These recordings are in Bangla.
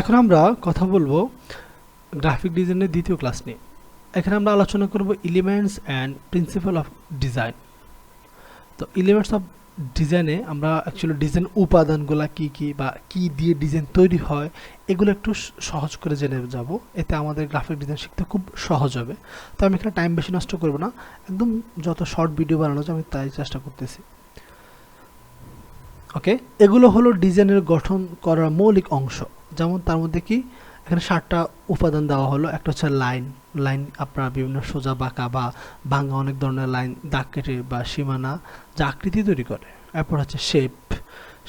এখন আমরা কথা বলব গ্রাফিক ডিজাইনের দ্বিতীয় ক্লাস নিয়ে। এখানে আমরা আলোচনা করব elements and principal of design তো এলিমেন্টস অফ ডিজাইনে আমরা অ্যাকচুয়ালি ডিজাইন উপাদানগুলো কি কি বা কি দিয়ে ডিজাইন তৈরি হয়, এগুলো একটু সহজ করে জেনে যাব। এতে আমাদের গ্রাফিক ডিজাইন শিখতে খুব সহজ হবে। তো আমি এখানে টাইম বেশি নষ্ট করব না। একদম যত শর্ট ভিডিও বানানো যায় আমি তাই চেষ্টা করতেছি। ওকে এগুলো হলো ডিজাইনের গঠন করার মৌলিক অংশ। যেমন তার মধ্যে কি, এখানে সাতটা উপাদান দেওয়া হলো। একটা হচ্ছে লাইন। লাইন আপনার বিভিন্ন সোজা, বাঁকা বা ভাঙা অনেক ধরনের লাইন, দাগ কেটে বা সীমানা যা আকৃতি তৈরি করে। এরপর হচ্ছে শেপ।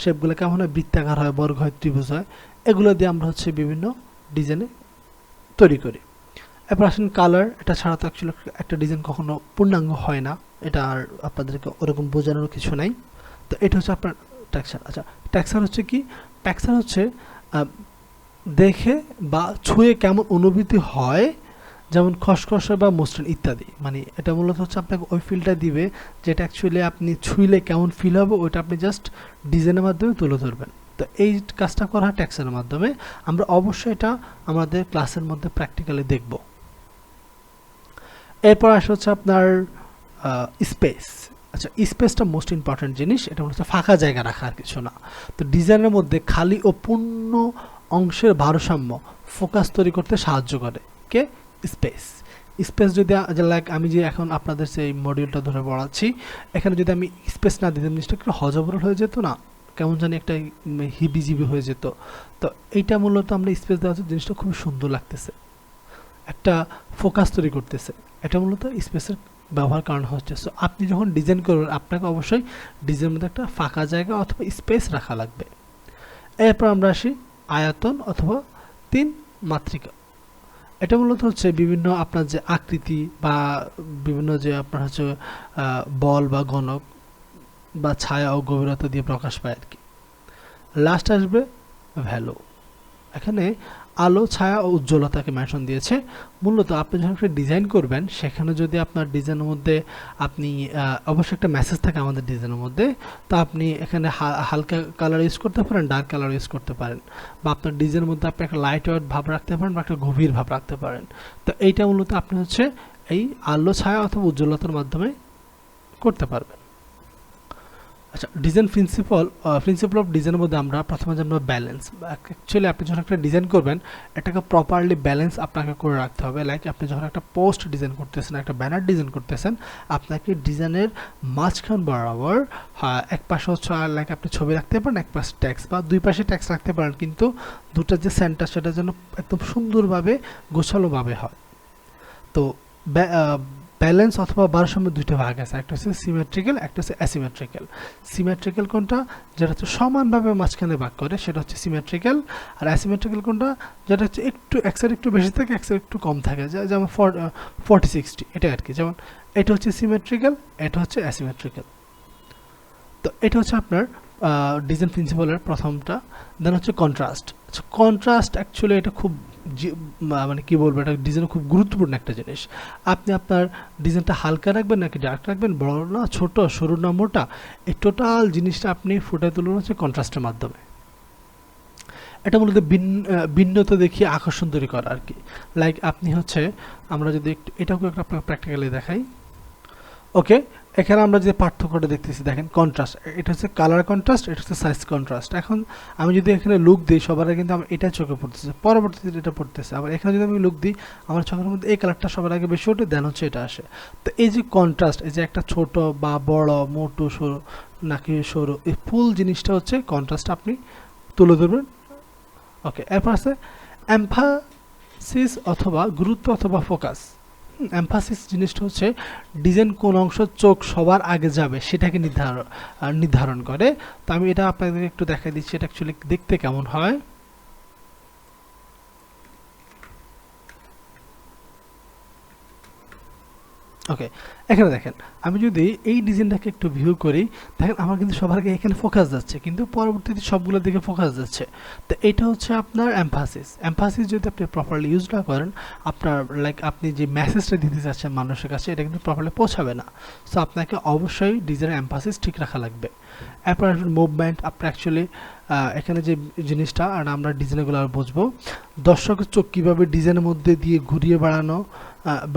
শেপগুলো কেমন হয়? বৃত্তাকার হয়, বর্গ হয়, ত্রিভুজ হয়। এগুলো দিয়ে আমরা হচ্ছে বিভিন্ন ডিজাইনে তৈরি করি। এরপর আসেন কালার এটা ছাড়া তো অ্যাকচুয়ালি একটা ডিজাইন কখনো পূর্ণাঙ্গ হয় না। এটা আর আপনাদেরকে ওরকম বোঝানোর কিছু নাই। তো এটা হচ্ছে আপনার ট্যাক্সার আচ্ছা ট্যাক্সার হচ্ছে কি? ট্যাক্সার হচ্ছে দেখে বা ছুঁয়ে কেমন অনুভূতি হয়, যেমন খসখসে বা মসৃণ ইত্যাদি। মানে এটা মূলত হচ্ছে আপনাকে ওই ফিলটা দিবে যেটা অ্যাকচুয়ালি আপনি ছুঁইলে কেমন ফিল হবে, ওইটা আপনি জাস্ট ডিজাইনের মাধ্যমে তুলে ধরবেন। তো এই কাজটা করা হয় ট্যাক্সের মাধ্যমে। আমরা অবশ্যই এটা আমাদের ক্লাসের মধ্যে প্র্যাকটিক্যালি দেখব। এরপর আসে হচ্ছে আপনার স্পেস আচ্ছা স্পেসটা মোস্ট ইম্পর্ট্যান্ট জিনিস, এটা হচ্ছে ফাঁকা জায়গা রাখা আর কিছু না। তো ডিজাইনের মধ্যে খালি ও পূর্ণ অংশের ভারসাম্য ফোকাস তৈরি করতে সাহায্য করে। কে? স্পেস। স্পেস যদি লাইক আমি যে এখন আপনাদের সেই মডিউলটা ধরে পড়াচ্ছি, এখানে যদি আমি স্পেস না দিতাম, জিনিসটা একটু হজবরল হয়ে যেত না? কেমন জানি একটা হিবিজিবি হয়ে যেত। তো এইটা মূলত আমরা স্পেস দেওয়া হচ্ছে জিনিসটা খুবই সুন্দর লাগতেছে। একটা ফোকাস তৈরি করতেছে। এটা মূলত স্পেসের ব্যবহার কারণ হচ্ছে। সো আপনি যখন ডিজাইন করবেন, আপনাকে অবশ্যই ডিজাইনের মধ্যে একটা ফাঁকা জায়গা অথবা স্পেস রাখা লাগবে। এরপর আমরা আসি আয়তন অথবা তিন মাত্রিকা। এটা মূলত হচ্ছে বিভিন্ন আপনার যে আকৃতি বা বিভিন্ন যে আপনার হচ্ছে বল বা গণক বা ছায়া ও গভীরতা দিয়ে প্রকাশ পায় আর কি। লাস্ট আসবে ভ্যালু। এখানে আলো, ছায়া ও উজ্জ্বলতাকে মেনশন দিয়েছে। মূলত আপনি যখন একটা ডিজাইন করবেন, সেখানে যদি আপনার ডিজাইনের মধ্যে আপনি অবশ্যই একটা মেসেজ থাকে আমাদের ডিজাইনের মধ্যে, তো আপনি এখানে হালকা কালার ইউজ করতে পারেন ডার্ক কালার ইউজ করতে পারেন। বা আপনার ডিজাইনের মধ্যে আপনি একটা লাইট ওয়েট ভাব রাখতে পারেন বা একটা গভীর ভাব রাখতে পারেন। তো এইটা মূলত আপনি হচ্ছে এই আলো, ছায়া অথবা উজ্জ্বলতার মাধ্যমে করতে পারবেন। আচ্ছা ডিজাইন প্রিন্সিপাল প্রিন্সিপাল অফ ডিজাইনের মধ্যে আমরা প্রথমে জানব ব্যালেন্স অ্যাকচুয়ালি আপনি যখন একটা ডিজাইন করবেন এটাকে প্রপারলি ব্যালেন্স আপনাকে করে রাখতে হবে। লাইক আপনি যখন একটা পোস্ট ডিজাইন করতেছেন একটা ব্যানার ডিজাইন করতেছেন আপনাকে ডিজাইনের মাঝখান বরাবর হ্যাঁ, এক পাশে হচ্ছে লাইক আপনি ছবি রাখতে পারেন এক পাশে ট্যাক্স বা দুই পাশে ট্যাক্স রাখতে পারেন। কিন্তু দুটার যে সেন্টার সেটা যেন একদম সুন্দরভাবে গোছালোভাবে হয়। তো ব্যালেন্স অথবা ভারসাম্য দুইটা ভাগ আছে। একটা হচ্ছে সিমেট্রিক্যাল একটা হচ্ছে অ্যাসিমেট্রিক্যাল সিমেট্রিক্যাল কোনটা? যেটা হচ্ছে সমানভাবে মাঝখানে ভাগ করে, সেটা হচ্ছে সিমেট্রিক্যাল আর অ্যাসিমেট্রিক্যাল কোনটা? যেটা হচ্ছে একটু, এক সাইড একটু বেশি থাকে, এক সাইড একটু কম থাকে। যেমন ফর্টি সিক্সটি এটা আর কি যেমন এটা হচ্ছে সিমেট্রিক্যাল এটা হচ্ছে অ্যাসিমেট্রিক্যাল তো এটা হচ্ছে আপনার ডিজাইন প্রিন্সিপালের প্রথমটা। দেন হচ্ছে কন্ট্রাস্ট কন্ট্রাস্ট অ্যাকচুয়ালি এটা খুব মানে কি বলব, এটা ডিজাইন খুব গুরুত্বপূর্ণ একটা জিনিস। আপনি আপনার ডিজাইনটা হালকা রাখবেন নাকি ডার্ক রাখবেন? বড় না, ছোট, সরু না, মোটা? এই টোটাল জিনিসটা আপনি ফুটে তুলুন হচ্ছে কন্ট্রাস্টের মাধ্যমে। এটা মূলত ভিন্ন ভিন্নতা দেখিয়ে আকর্ষণ তৈরি করা আর কি। লাইক আপনি হচ্ছে, আমরা যদি একটু এটাও একটা প্র্যাকটিক্যালি দেখাই। ওকে এখানে আমরা যে পার্থক্যটা দেখতেছি, দেখেন কন্ট্রাস্ট এটা হচ্ছে কালার কন্ট্রাস্ট এটা হচ্ছে সাইজ কন্ট্রাস্ট এখন আমি যদি এখানে লুক দিই, সবার আগে কিন্তু আমার এটা চোখে পড়তেছে, পরবর্তীতে এটা পড়তেছে। আবার এখানে যদি আমি লুক দিই, আমার চোখের মধ্যে এই কালারটা সবার আগে বেশি ওঠে দেন হচ্ছে এটা আসে। তো এই যে কন্ট্রাস্ট এই যে একটা ছোট বা বড়, মোটু, সরু, নাকি সরু, এই ফুল জিনিসটা হচ্ছে কন্ট্রাস্ট আপনি তুলে ধরবেন। ওকে এরপর আছে এমফাসিস অথবা গুরুত্ব অথবা ফোকাস এমফাসিস জিনিসটা হচ্ছে, ডিজাইন কোন অংশ চোখ সবার আগে যাবে সেটাকে নির্ধারণ নির্ধারণ করে। তো আমি এটা আপনাদের একটু দেখাই দিচ্ছি, এটা অ্যাকচুয়ালি দেখতে কেমন হয়। ওকে এখানে দেখেন, আমি যদি এই ডিজাইনটাকে একটু ভিউ করি, দেখেন আমার কিন্তু সবার আগে এখানে ফোকাস যাচ্ছে, কিন্তু পরবর্তীতে সবগুলোর দিকে ফোকাস যাচ্ছে। তো এটা হচ্ছে আপনার অ্যাম্ফাসিস অ্যাম্ফাসিস যদি আপনি প্রপারলি ইউজ না করেন, আপনার লাইক আপনি যে মেসেজটা দিতে চাচ্ছেন মানুষের কাছে, এটা কিন্তু প্রপারলি পৌঁছাবে না। সো আপনাকে অবশ্যই ডিজাইনের অ্যাম্ফাসিস ঠিক রাখা লাগবে। এরপর মুভমেন্ট আপনার অ্যাকচুয়ালি এখানে যে জিনিসটা, আর আমরা ডিজাইনগুলো আর বুঝব। দর্শকের চোখ কীভাবে ডিজাইনের মধ্যে দিয়ে ঘুরিয়ে বাড়ানো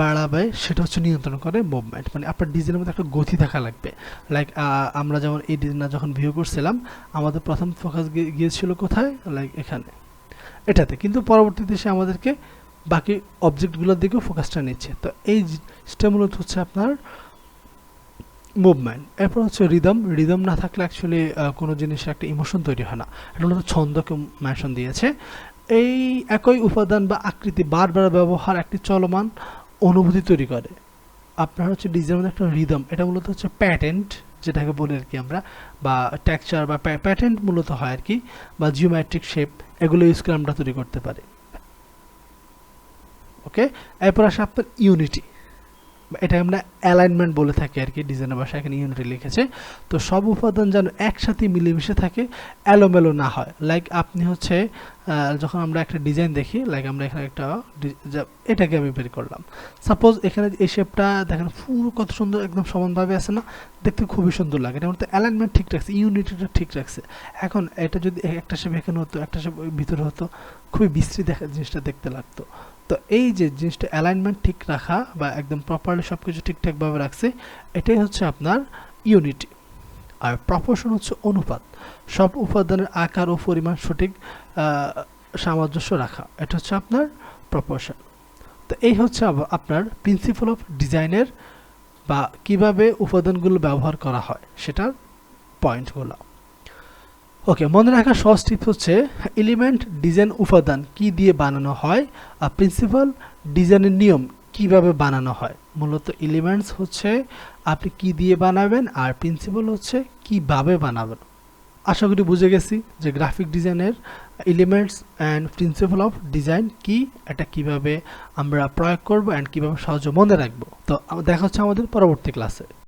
বাড়াবে, সেটা হচ্ছে নিয়ন্ত্রণ করে মুভমেন্ট মানে আপনার ডিজাইনের মধ্যে একটা গতি থাকা লাগবে। লাইক আমরা যেমন এই ডিজাইনটা যখন ভিউ করছিলাম, আমাদের প্রথম ফোকাস গিয়েছিল কোথায়? লাইক এখানে। এটাতে। কিন্তু পরবর্তীতে সে আমাদেরকে বাকি অবজেক্টগুলোর দিকেও ফোকাসটা নিচ্ছে। তো এই মূলত হচ্ছে আপনার মুভমেন্ট এরপর হচ্ছে রিদম রিদম না থাকলে অ্যাকচুয়ালি কোনো জিনিসের একটা ইমোশন তৈরি হয় না। এটা মূলত ছন্দকে মেনশন দিয়েছে। এই একই উপাদান বা আকৃতি বারবার ব্যবহার, একটি চলমান অনুভূতি তৈরি করে। আপনার হচ্ছে ডিজাইনের একটা রিদম এটা মূলত হচ্ছে প্যাটেন্ট যেটাকে বলি আর কি আমরা, বা টেক্সচার বা প্যাটেন্ট মূলত হয় আর কি, বা জিওমেট্রিক শেপ এগুলো ইউজ করে আমরা তৈরি করতে পারি। ওকে এরপর আসে আপনার ইউনিটি এটা আমরা অ্যালাইনমেন্ট বলে থাকি আর কি ডিজাইনের ভাষায় এখানে ইউনিটি লিখেছে। তো সব উপাদান যেন একসাথে মিলেমিশে থাকে, এলোমেলো না হয়। লাইক আপনি হচ্ছে যখন আমরা একটা ডিজাইন দেখি লাইক আমরা এখানে একটা এটাকে আমি বের করলাম। সাপোজ এখানে এই শেপটা দেখেন পুরো কত সুন্দর, একদম সমানভাবে আছে না, দেখতে খুবই সুন্দর লাগে। এটা অ্যালাইনমেন্ট ঠিক রাখছে ইউনিটিটা ঠিক রাখছে। এখন এটা যদি একটা শেপ এখানে হতো, একটা শেপ ভিতরে হতো, খুবই বিশ্রী দেখা, জিনিসটা দেখতে লাগতো। তো এই যে জিনিসটা অ্যালাইনমেন্ট ঠিক রাখা বা একদম প্রপারলি সব কিছু ঠিকঠাকভাবে রাখছে, এটাই হচ্ছে আপনার ইউনিটি আর প্রপোর্শন হচ্ছে অনুপাত। সব উপাদানের আকার ও পরিমাণ সঠিক সামঞ্জস্য রাখা। এটা হচ্ছে আপনার প্রপোর্শন তো এই হচ্ছে আপনার প্রিন্সিপাল অফ ডিজাইনের বা কীভাবে উপাদানগুলো ব্যবহার করা হয়, সেটার পয়েন্টগুলো ওকে মনে রাখার সহজ টিপস হচ্ছে এলিমেন্ট ডিজাইন উপাদান কি দিয়ে বানানো হয় আর প্রিন্সিপাল ডিজাইনের নিয়ম কীভাবে বানানো হয়। মূলত এলিমেন্টস হচ্ছে আপনি কি দিয়ে বানাবেন আর প্রিন্সিপাল হচ্ছে কীভাবে বানাবেন। আশা করি বুঝে গেছি যে গ্রাফিক ডিজাইনের elements and principal of design কি, এটা কীভাবে আমরা প্রয়োগ করব অ্যান্ড কীভাবে সহজে মনে রাখব। তো দেখা হচ্ছে আমাদের পরবর্তী ক্লাসে